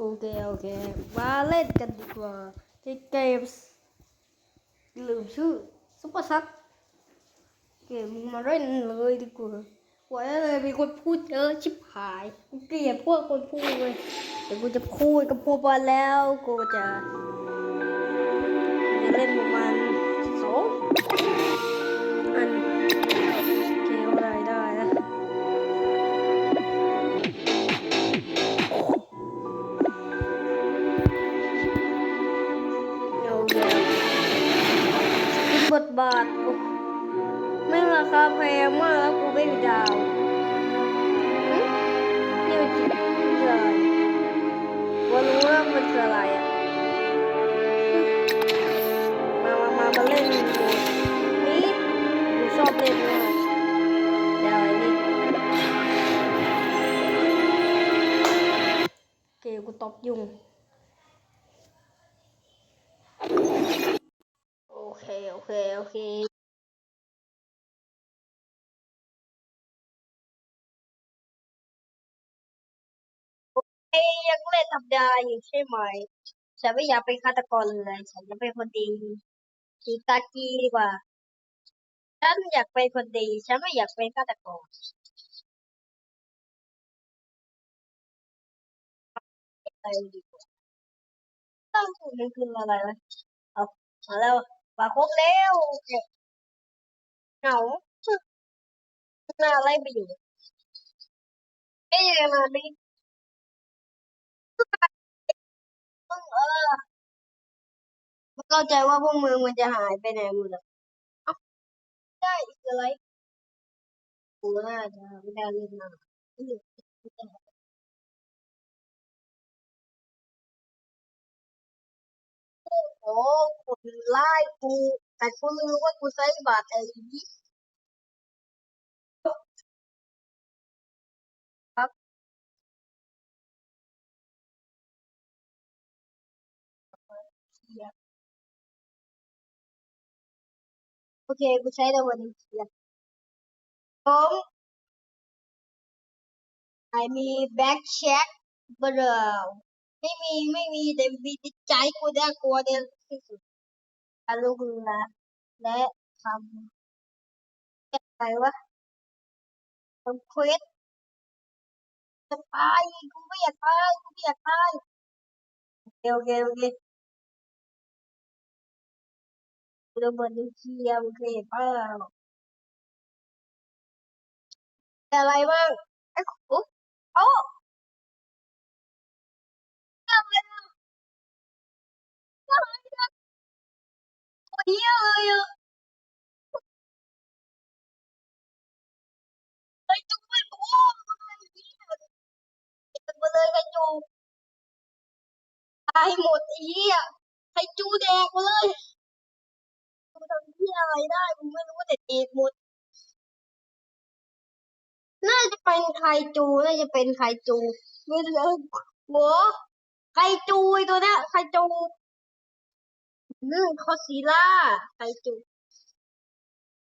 โอเค โอเค มาเล่นกันดีกว่าที่เกมส์ลืมชื่อซุปเปอร์ซักเกมมาเล่นเลยดีกว่าไว้เลยมีคนพูดเยอะชิบหายกูเกลียดพวกคนพูดเลยแต่กูจะพูดกับพวกมันแล้วกูจะ มันคืออะไรอะ มามามามาเล่นดูนี่กูชอบเล่นมากเดี๋ยวไอ้นี่เกมกูตบยุง โอเค โอเค โอเค ยยังเล่นธรรมดาอยู่ใช่ไหม ฉันไม่อยากเป็นฆาตกรเลย ฉันจะเป็นคนดีคีตากีดีกว่า ฉันอยากเป็นคนดี ฉันไม่อยากเป็นฆาตกรอร์ตั้งถูกมันคืออะไรวะเอามาแล้วมาครบแล้วเหงาหน้าอะไรไปอยู่ เอ้ยมา ดิเออไม่เข้าใจว่าพวกมึงมันจะหายไปไหนหมดอะได้อีกอะไรกูน่าจะไม่ได้เล่นนานอืมโอ้คนไล่กูแต่กูลืมว่ากูใช้บัตรไอ้ เหี้ยโอเคกูใช้แต่วันนี้เสียผมไอมีแบ็คแช็คเบลอไม่มีไม่มีแต่มีใจกูน่ากลัวเนี่ยที่สุดอารมณ์ละและทำอะไรวะทำเควสจะตายกูไม่อยากตายกูไม่อยากตายโอเคโอเคโอเค ระเบิดนิวเคลียร์โอเคเปล่าอะไรบ้างไอ้โอ้โอ้อะไรอะอะไรอะตัวเหี้ยเลยอะไอ้จุกไม่โอ้อะไรเยเป็นมาเลยไอ้จูตายหมดไอ้เหี้ยไอ้จูแดกมาเลย ทำเหี้ยอะไรได้กูไม่รู้แต่เด็กหมด น่าจะเป็นไคจู น่าจะเป็นไคจูไม่รู้หัวไคจูไอตัวเนี้ยไคจูนึ่งคอสซิล่าไคจู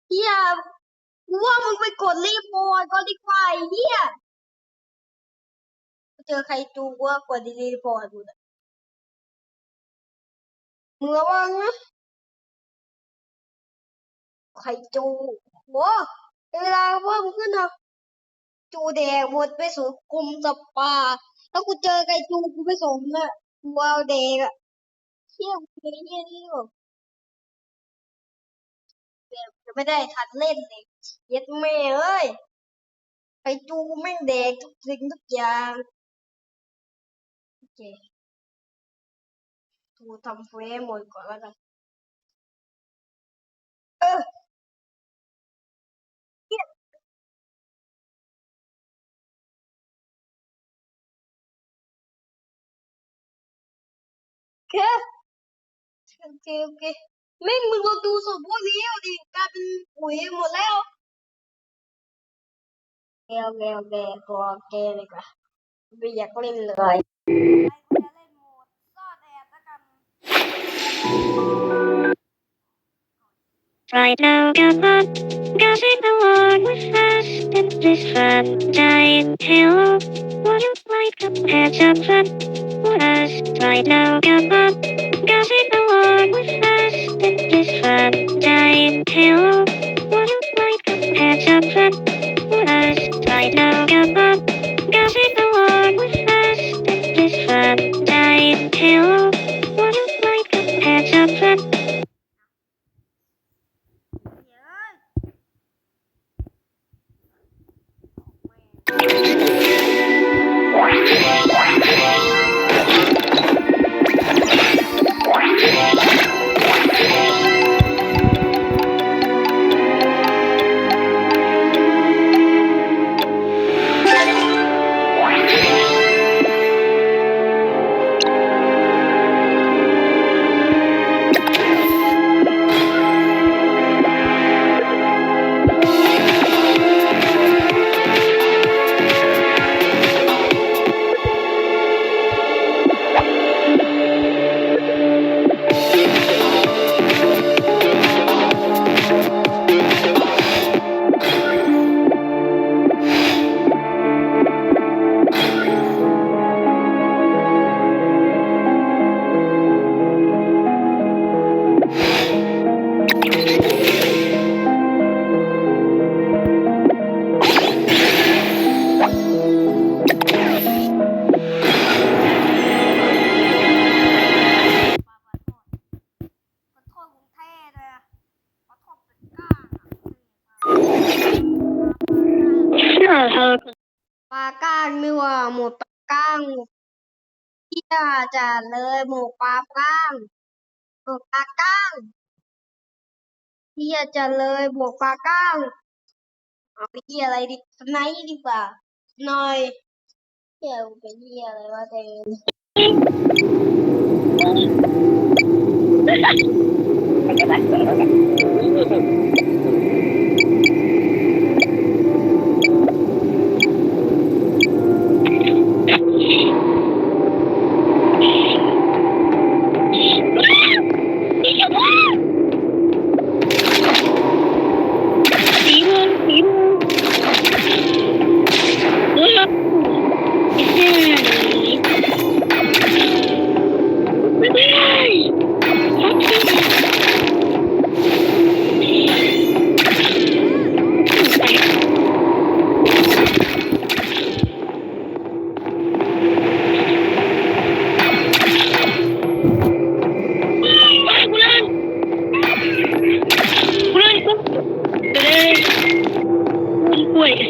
เหี้ยกูว่ามึงไปกดรีพอร์ตก็ดีกว่าเหี้ยเจอไคจูกูว่ากดรีพอร์ตกูนะมึงระวังนะ ไคจูหัวเวลาเพิ่มขึ้นนะจูแดงหมดไปสู่กลุ่มสปาถ้ากูเจอไคจูกูไม่สมนะกูเอาแดงอะเชี่ยกูเป็นเหี้ยนี่หรอจะไม่ได้ทันเล่นเลยเย็ดแม่เอ้ยไคจูแม่งแดกทุกสิ่งทุกอย่างโอเคกูทำเฟรมหมดก่อนแล้วกันเออ เคโอเคโอเคแม่งมึงลองดูศพพวกนี้เอาดิกลายเป็นปุ๋ยหมดแล้วโอเคโอเคโอเคขอเกเลยกว่าไม่อยากเล่นเลย Right now, come on, gassing along with us in this fun giant hill. Would you like to have some fun? Us right now. Come on, go sing along with us in fun time. Hello, would you like have us right now? Come าก้างที่จะเลยหมกปลาก้างหมกปลาก้างที่จะเลยบวกปลาก้างเอาไปที่อะไรดีสไนดีกว่าหน่อยเที่ยวไปที่อะไรวะเต็มสี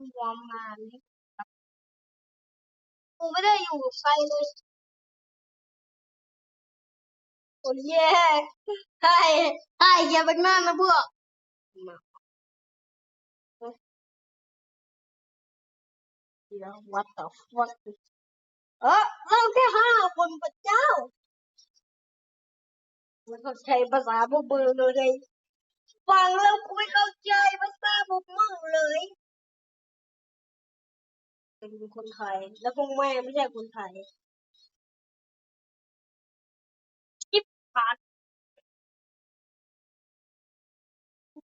ร์มมานี่กูไม่ได้อยู่กับใครเลยโอ้ยแย่ใช่ใช่อย่าเป็นหน้านะพวกมาเดี๋ยว what the fuck เออเราแค่ห้าคนพระเจ้าไม่เข้าใจภาษาพวกมึงเลยฟังแล้วกูไม่เข้าใจภาษาพวกมึงเลย เป็นคนไทย แล้วพวกแม่ไม่ใช่คนไทยจิ๊บผ่าน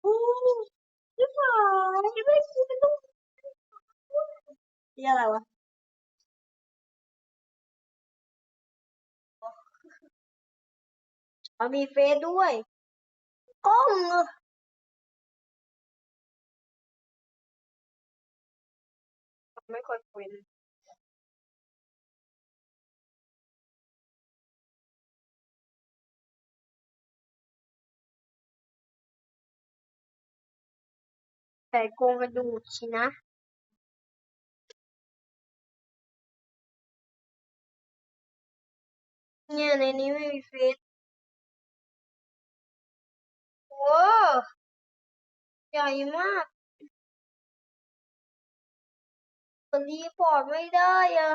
อู้จิ๊บผ่านไม่กูเป็นต้องนี่อะไรวะอ๋อมีเฟซด้วยกล้อง ไม่ค่อยคุยนะแต่โกงกระดูกสินะเนี่ยในนี้ไม่มีเฟซโอ้ใหญ่มาก รีพอร์ตไม่ได้อะ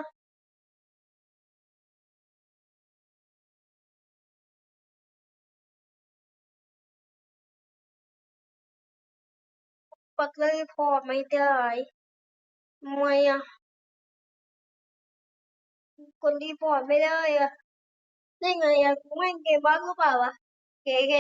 กดรีพอร์ตไม่ได้ทำไมอะกดรีพอร์ตไม่ได้อะได้ไงอะกูแม่งเกมบั๊กหรือเปล่าวะเกเก